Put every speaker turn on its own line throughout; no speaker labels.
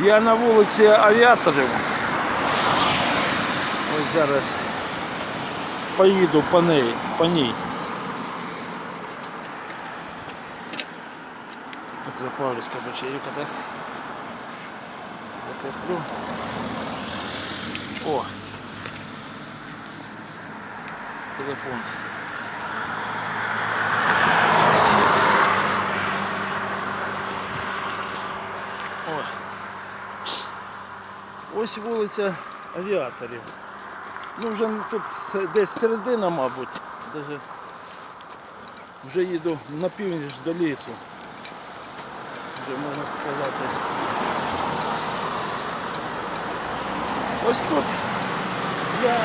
Я на вулиці авіаторів. Ось зараз поїду по ній. По ній. Петропавлівська вечерівка, так? Закреплю. О! Телефон. Ось вулиця авіаторів. Ну вже тут десь середина, мабуть. Вже їду на північ до лісу. Вже можна сказати. Ось тут я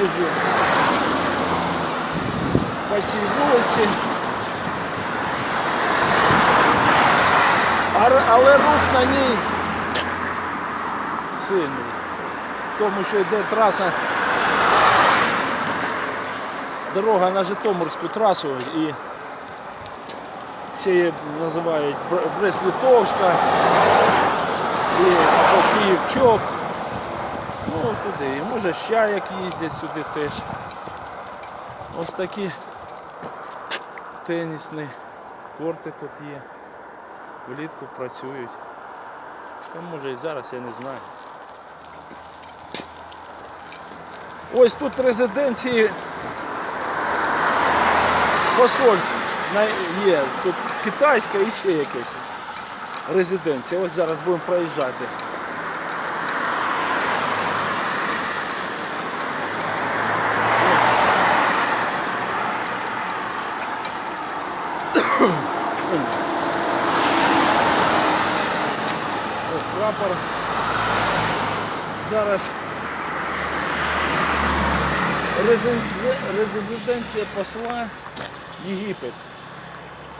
їжджу по цій вулиці. Але рух на ній сильний. Тому що йде траса, дорога на Житомирську трасу і ще її називають Бр- Брест-Литовська і Київчок. Ну туди. І може ще як їздять сюди теж. Ось такі тенісні корти тут є. Влітку працюють. Та може і зараз, я не знаю. Ось тут резиденції посольств є. Тут китайська і ще якась резиденція. Ось зараз будемо проїжджати. Ось прапор. Зараз резиденція, посла Єгипет.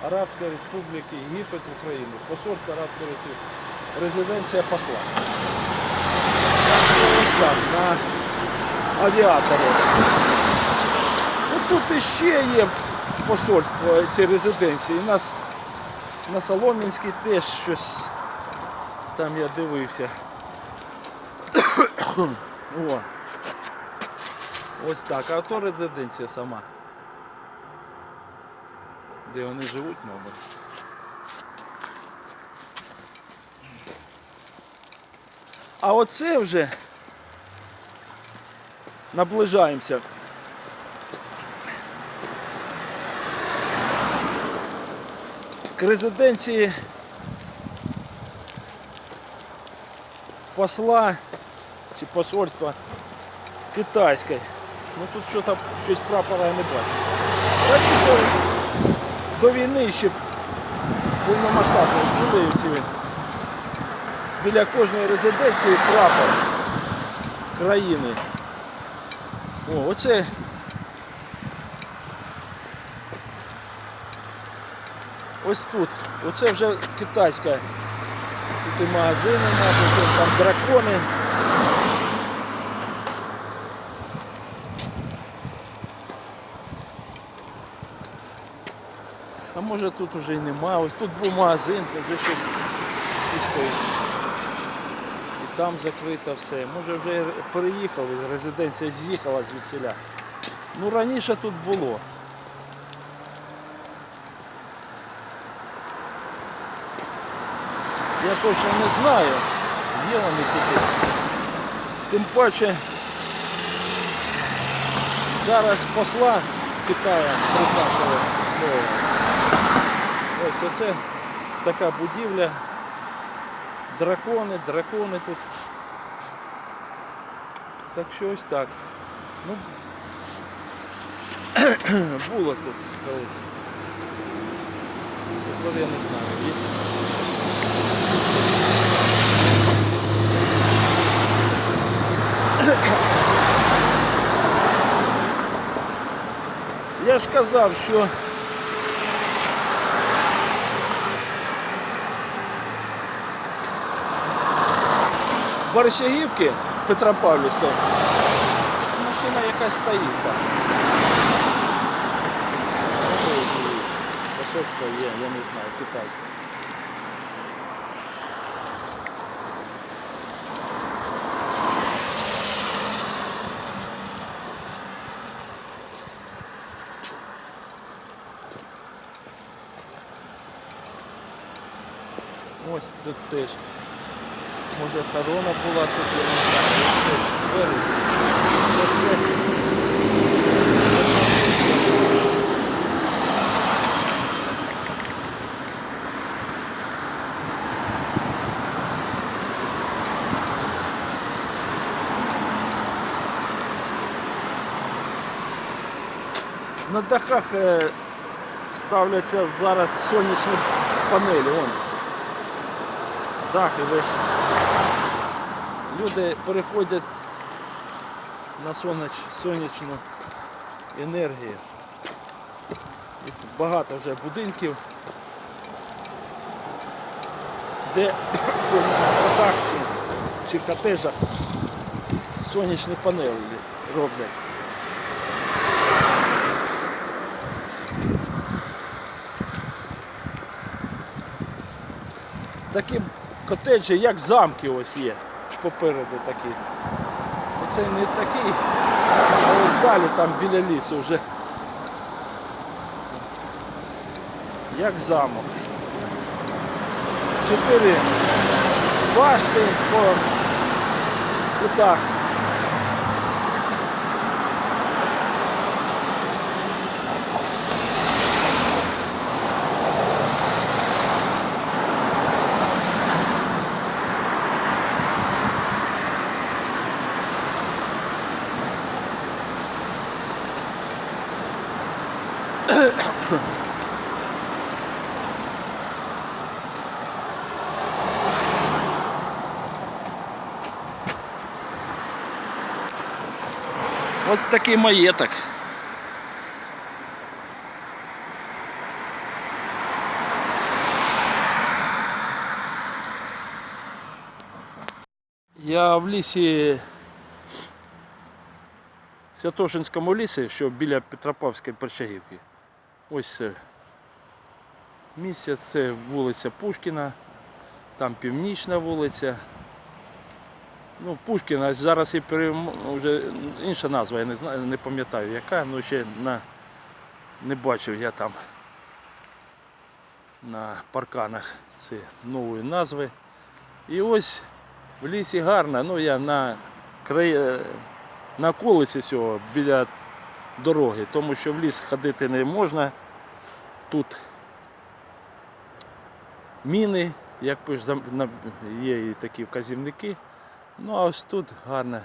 Арабської Республіки Єгипет в Україні. Посольство Арабської Республіки. Резиденція посла. Ось так, на авіаторі. Тут іще є посольство ці резиденції. У нас на Солом'янській теж щось там я дивився. О. Ось так. А то резиденція сама. Де вони живуть, мабуть. А оце вже наближаємося. К резиденції посла чи посольства китайське. Ну тут що там щось прапора я не бачу. Раніше до війни ще повномасштабно були ці біля кожної резиденції прапор країни. О, оце ось тут. Оце вже китайська. Тут і магазини, мабуть, там дракони. Може тут уже і нема. Ось тут був магазин, вже щось. І там закрито все. Може вже переїхали, резиденція з'їхала звідсіля. Ну раніше тут було. Я точно не знаю, є вони тут. Тим паче зараз посла Китаю призначили нового. Ось оце така будівля. Дракони, дракони тут. Так що ось так. Ну, було тут колись. Тепер я не знаю. Є. Я ж казав, що Борщагівки Петропавлівська. Машина якась стоїть там. Що це є, я не знаю, китайська. Ось це теж. Може хорона була тут. На дахах е, ставляться зараз сонячні панелі. Вон. Дах і весь. Люди переходять на соняч, сонячну енергію. І багато вже будинків, де дах чи- чи котежах сонячні панелі роблять. такі котеджі, як замки ось є. Попереду такий. Оце не такий, а ось далі там біля лісу вже. Як замок. Чотири башти по кутах. Ось такий маєток. Я в лісі Святошинському лісі, що біля Петропавської Першагівки. Ось це місце, це вулиця Пушкіна, там північна вулиця. Ну, Пушкіна зараз і перем... вже інша назва, я не знаю, не пам'ятаю яка, але ще на... не бачив я там на парканах ці нової назви. І ось в лісі гарно, ну я на край... е, на околиці цього біля дороги, тому що в ліс ходити не можна. Тут міни, як є і такі вказівники. Ну а ось тут гарно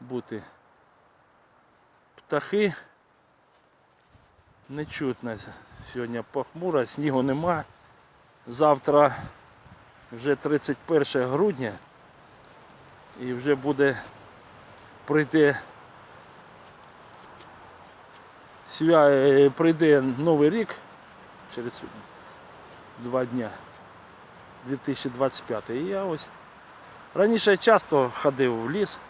бути. Птахи не чутно. Сьогодні похмуро, снігу нема. Завтра вже 31 грудня і вже буде прийти свя... е, прийде Новий рік через два дня 2025. І я ось раніше я часто ходив в ліс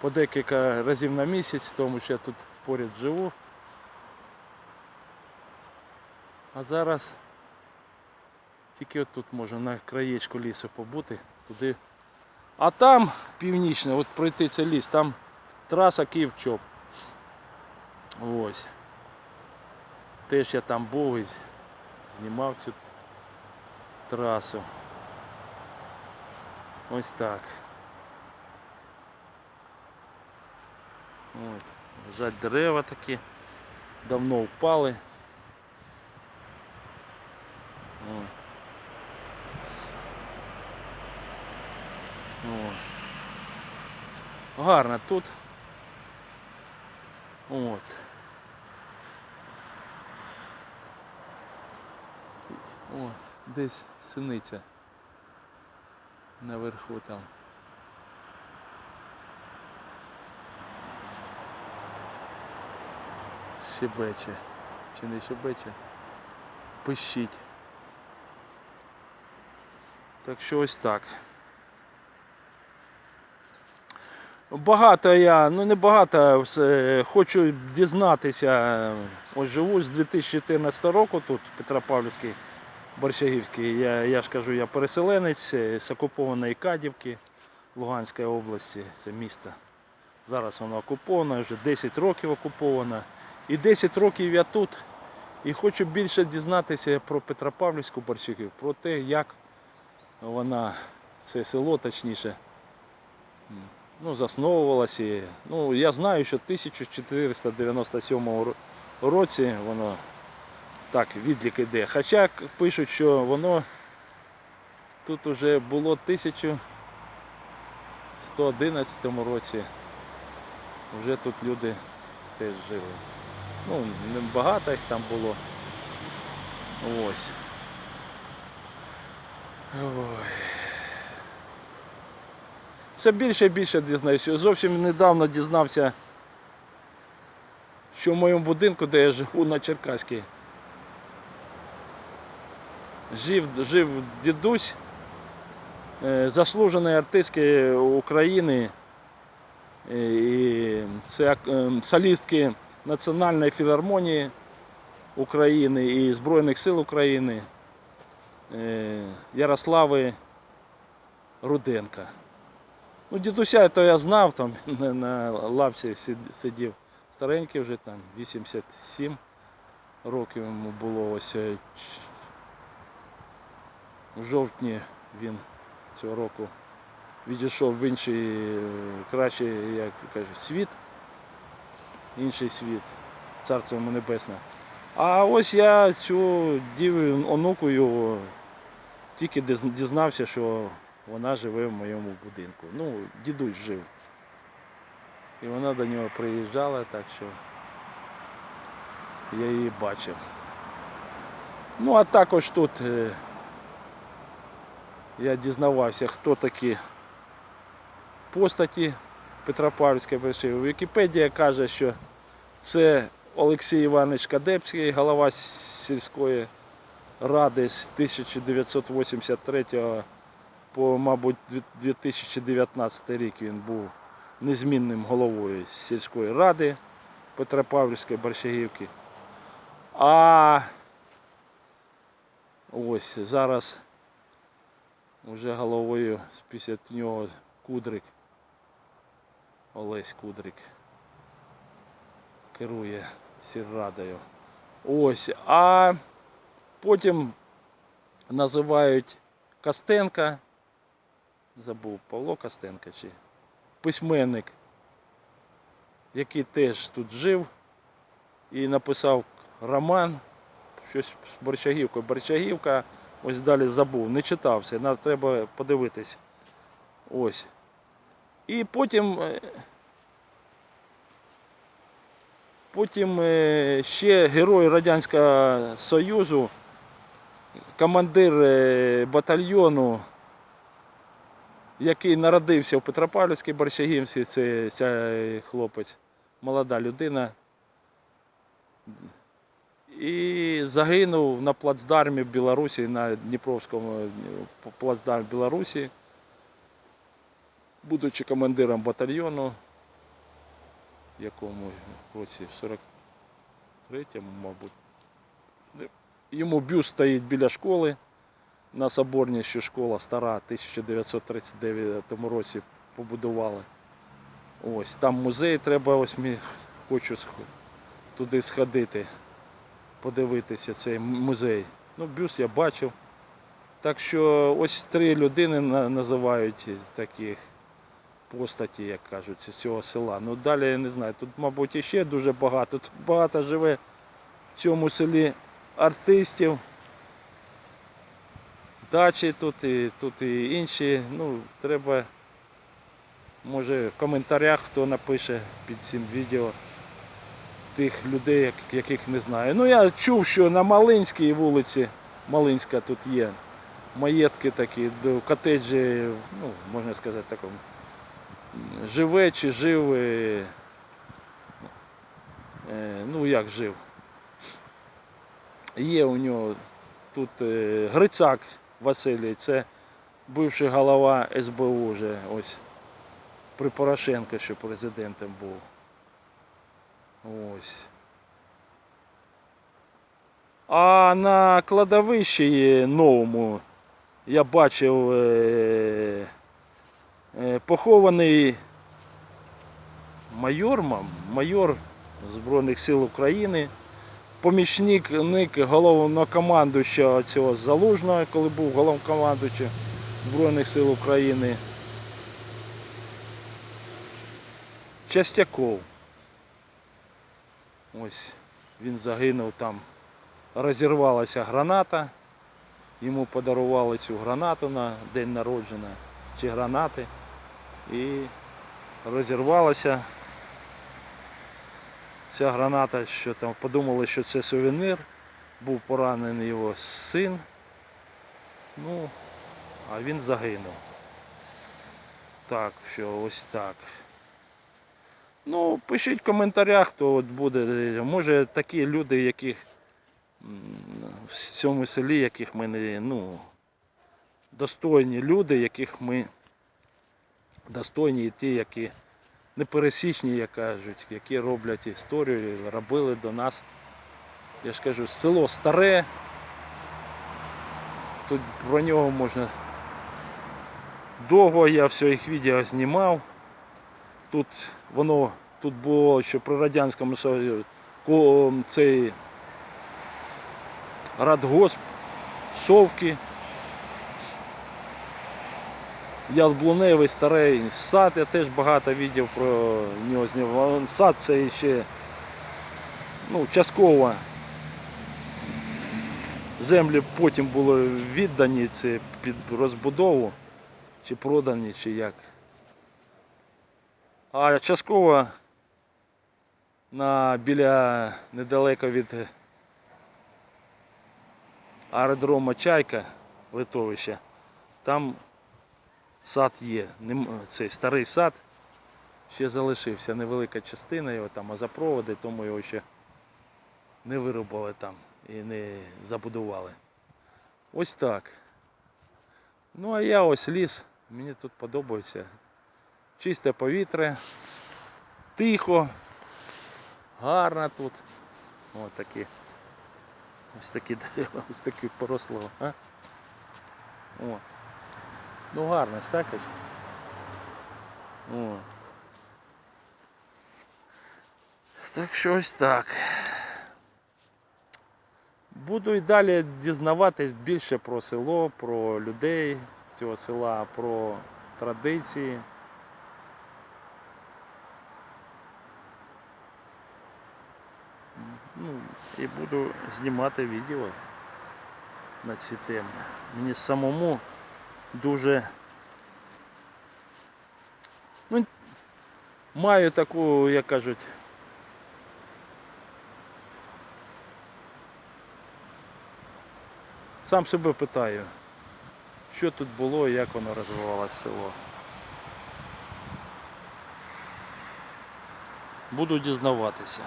по декілька разів на місяць, тому що я тут поряд живу. А зараз тільки отут можна на краєчку лісу побути, туди. А там північне, от пройти цей ліс, там траса Київ-Чоп. Ось. Теж я там був і знімав цю трасу. Ось так. От. Лежать дерева такі. Давно впали. О. О. Гарно тут. От. О, десь синиця. Наверху там. Щебече. Чи не щебече? Пищить. Так що ось так. Багато я, ну не багато, все, хочу дізнатися. Ось живу з 2014 року тут, Петропавлівський, Борщагівський. Я, я ж кажу, я переселенець е, з окупованої Кадівки Луганської області, це місто. Зараз воно окуповане, вже 10 років окуповано. І 10 років я тут. І хочу більше дізнатися про Петропавлівську борщагів, про те, як вона, це село точніше, ну, засновувалося. Ну, я знаю, що 1497 році воно так, відлік іде. Хоча пишуть, що воно тут уже було 1111 році. Вже тут люди теж жили. Ну, не багато їх там було. Ось. Ой. Все більше і більше дізнаюся. Зовсім недавно дізнався, що в моєму будинку, де я живу на Черкаській, жив, жив дідусь, е, заслужений артистки України. Е, І е, солістки Національної філармонії України і Збройних сил України Ярослави Руденка. Ну, дідуся то я знав, там на, лавці сидів. Старенький вже там 87 років йому було ось в жовтні він цього року відійшов в інший е, кращий, як кажуть, світ, інший світ, царство йому небесне. А ось я цю діву онуку його тільки дізнався, що вона живе в моєму будинку. Ну, дідусь жив. І вона до нього приїжджала, так що я її бачив. Ну, а також тут е, я дізнавався, хто такі постаті Петропавлівської вершини. Вікіпедія каже, що це Олексій Іванович Кадепський, голова сільської ради з 1983 по, мабуть, 2019 рік він був незмінним головою сільської ради Петропавлівської Борщагівки. А ось зараз вже головою після нього Кудрик. Олесь Кудрик керує сільрадою. Ось. А потім називають Костенка. Забув Павло Костенка чи письменник, який теж тут жив і написав роман. Щось з Борчагівкою. Борчагівка, ось далі забув, не читався, треба подивитись. Ось. І потім, е, потім е, ще герой Радянського Союзу, командир е, батальйону, який народився в Петропавлівській Борщагівці, це цей хлопець, молода людина. І загинув на плацдармі в Білорусі, на Дніпровському е, плацдармі Білорусі будучи командиром батальйону, якому році в 43-му, мабуть, йому бюст стоїть біля школи на Соборній, що школа стара, в 1939 році побудували. Ось там музей треба, ось ми хочу туди сходити, подивитися цей музей. Ну, бюст я бачив. Так що ось три людини називають таких постаті, як кажуть, цього села. Ну далі я не знаю. Тут, мабуть, іще дуже багато. Тут багато живе в цьому селі артистів. Дачі тут і тут і інші. Ну, треба, може, в коментарях хто напише під цим відео тих людей, яких не знаю. Ну я чув, що на Малинській вулиці, Малинська тут є. Маєтки такі, котеджі, ну, можна сказати, такому живе чи жив, е, ну як жив. Є у нього тут е, Грицак Василій, це бивший голова СБУ вже ось при Порошенко, що президентом був. Ось. А на кладовищі новому я бачив е, е, похований майор, майор Збройних сил України помічник ник головнокомандуючого цього Залужного, коли був головнокомандуючим Збройних сил України. Частяков. Ось він загинув там. Розірвалася граната. Йому подарували цю гранату на день народження чи гранати. І розірвалася ця граната, що там подумали, що це сувенир. Був поранений його син. Ну, а він загинув. Так, що ось так. Ну, пишіть в коментарях, хто от буде. Може такі люди, яких в цьому селі, яких ми не, ну, достойні люди, яких ми достойні і ті, які непересічні, як кажуть, які роблять історію, робили до нас. Я ж кажу, село старе. Тут про нього можна довго я все їх відео знімав. Тут воно тут було ще при Радянському Союзі цей радгосп, совки. Яблуневий старий сад, я теж багато відео про нього знімав. Сад це ще ну, частково землі потім були віддані це під розбудову, чи продані, чи як. А частково на, біля недалеко від аеродрому Чайка литовища, там сад є. Цей старий сад ще залишився. Невелика частина його там газопроводи, тому його ще не вирубали там і не забудували. Ось так. Ну а я ось ліс, мені тут подобається. Чисте повітря, тихо, гарно тут. Ось такі. Ось такі дерева, ось такі поросло. А? О. Ну гарно ж так ось. О. Так що ось так. Буду і далі дізнаватись більше про село, про людей цього села, про традиції. Ну, і буду знімати відео на ці теми. Мені самому дуже ну, маю таку, як кажуть, сам себе питаю, що тут було і як воно розвивалося село. Буду дізнаватися.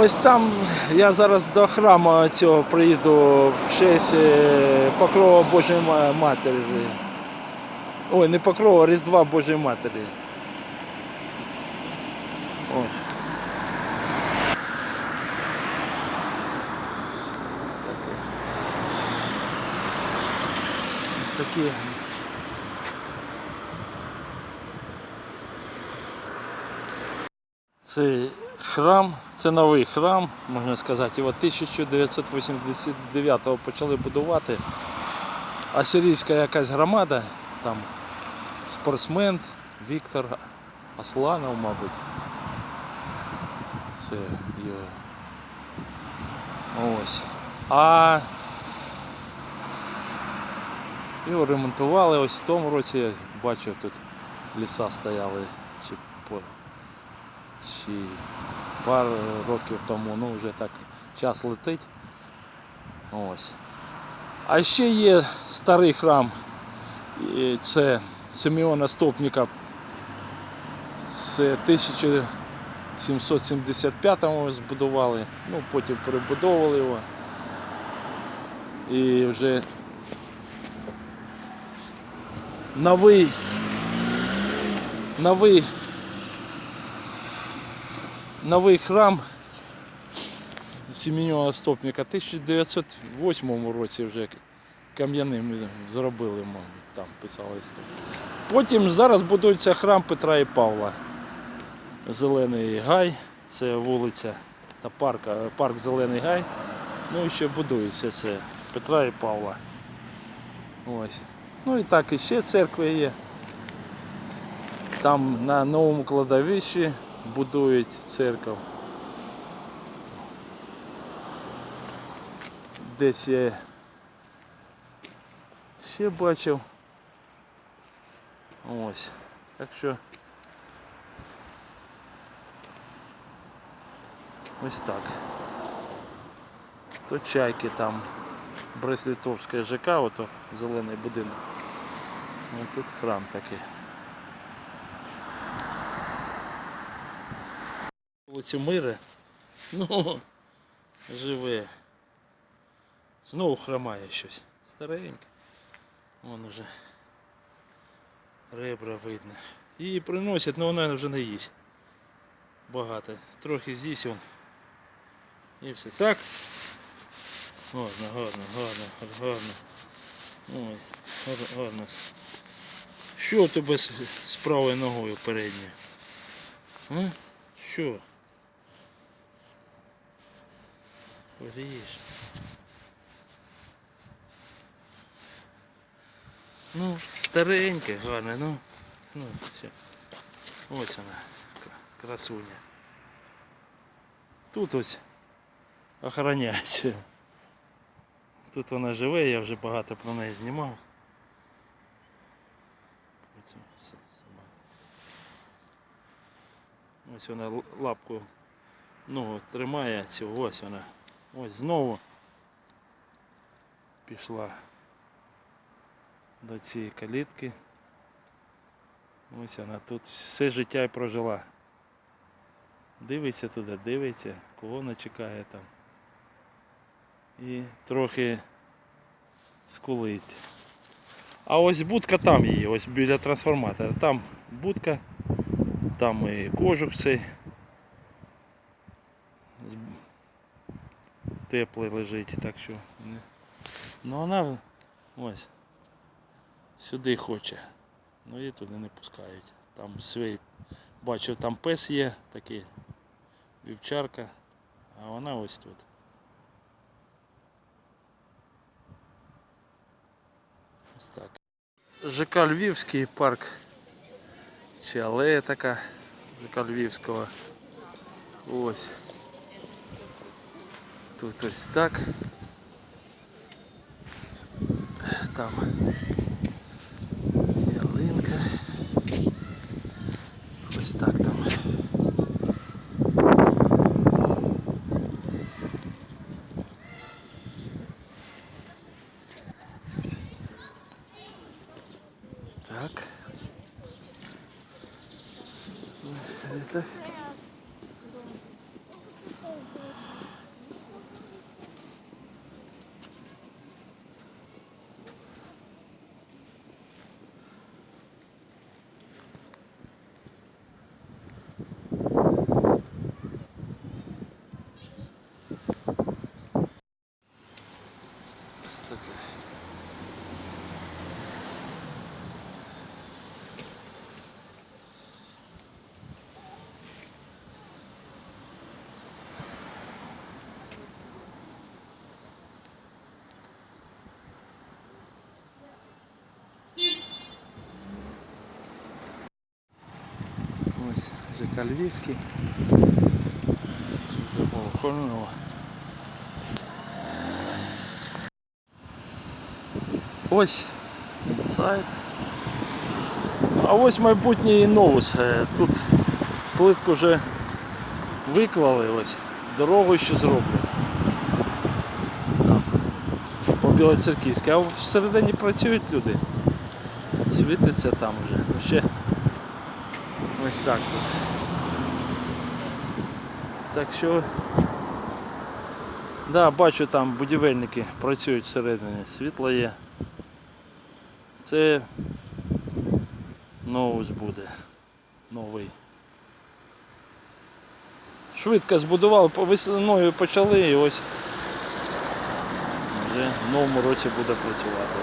Ось там я зараз до храму цього приїду в честь е, Покрова Божої Матері. Ой, не Покрова, а Різдва Божої Матері. Ось. Ось таке. Ось такі. Цей храм, це новий храм, можна сказати, його 1989-го почали будувати. Асирійська якась громада, там спортсмен Віктор Асланов, мабуть. Це його. Ось. А його ремонтували ось в тому році, я бачив тут ліса стояли чи пару років тому, ну вже так час летить. Ось. А ще є старий храм, це Симеона Стопніка. Це 1775-му збудували, ну потім перебудовували його. І вже новий новий новий храм Сім'йона Стопника 1908 році вже кам'яним зробили, мабуть, там писали історію. Потім зараз будується храм Петра і Павла. Зелений Гай, це вулиця та парк, парк Зелений Гай. Ну і ще будується це Петра і Павла. Ось. Ну і так іще церкви є. Там на новому кладовищі будують церкву. Десь я ще бачив. Ось. Так що ось так. То чайки там Брест-Литовська ЖК, ото зелений будинок. Ось тут храм такий. Вулицю Мири. Ну, живе. Знову хромає щось. Стареньке. Вон уже ребра видно. Її приносять, але вона вже не їсть. Багато. Трохи з'їсть он. І все. Так? Гарно, гарно, гарно, гарно. Ой, гарно. Що у тебе з правою ногою передньою? А? Що? Поріж. Ну, стареньке, гарне, ну. Ну, все. Ось вона, красуня. Тут ось охороняється. Тут вона живе, я вже багато про неї знімав. Ось вона лапку ногу тримає цю, ось вона. Ось знову пішла до цієї калітки. Ось вона тут все життя і прожила. Дивиться туди, дивиться, кого вона чекає там. І трохи скулить. А ось будка там її, ось біля трансформатора. Там будка, там і кожух цей. З- Теплий лежить, так що. не- Ну вона ось сюди хоче. Ну її туди не пускають. Там свій, бачу, там пес є такий, вівчарка, а вона ось тут. Ось так. ЖК Львівський парк. Чи алея така ЖК Львівського. Ось. Тут ось так. Там ялинка. Ось так там. Так. Это... Ось таке. Ось ЖК Львівський. Ось сайт. А ось майбутній новус. Е, Тут плитку вже виклали, ось дорогу ще зроблять. Там. По Білоцерківській. А всередині працюють люди. Світиться там вже. Ну ще ось так тут. Так що Да, бачу там будівельники працюють всередині, світло є. Це новус буде. Новий. Швидко збудували, по- весною почали і ось вже в новому році буде працювати.